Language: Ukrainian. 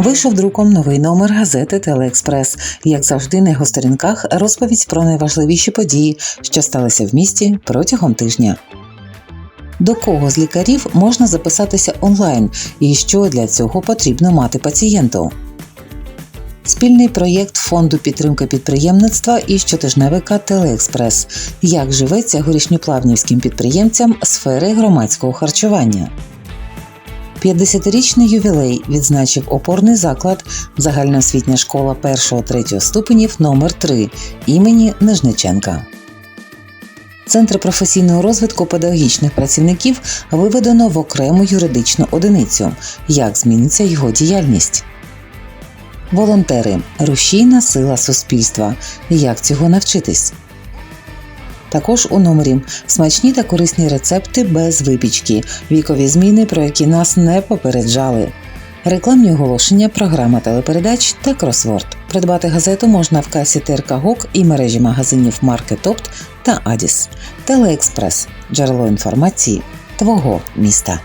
Вийшов друком новий номер газети Телеекспрес. Як завжди, на його сторінках розповідь про найважливіші події, що сталися в місті протягом тижня. До кого з лікарів можна записатися онлайн і що для цього потрібно мати пацієнту? Спільний проєкт фонду підтримки підприємництва і щотижневика Телеекспрес. Як живеться горішньоплавнівським підприємцям сфери громадського харчування? 50-річний ювілей відзначив опорний заклад загальноосвітня школа 1-3 ступенів номер 3 імені Нижниченка. Центр професійного розвитку педагогічних працівників виведено в окрему юридичну одиницю. Як зміниться його діяльність? Волонтери рушійна сила суспільства. Як цього навчитись? Також у номері смачні та корисні рецепти без випічки, вікові зміни, про які нас не попереджали. Рекламні оголошення, програма телепередач та кросворд. Придбати газету можна в касі ТРК ГОК і мережі магазинів Маркетопт та Адіс. Телеекспрес джерело інформації твого міста.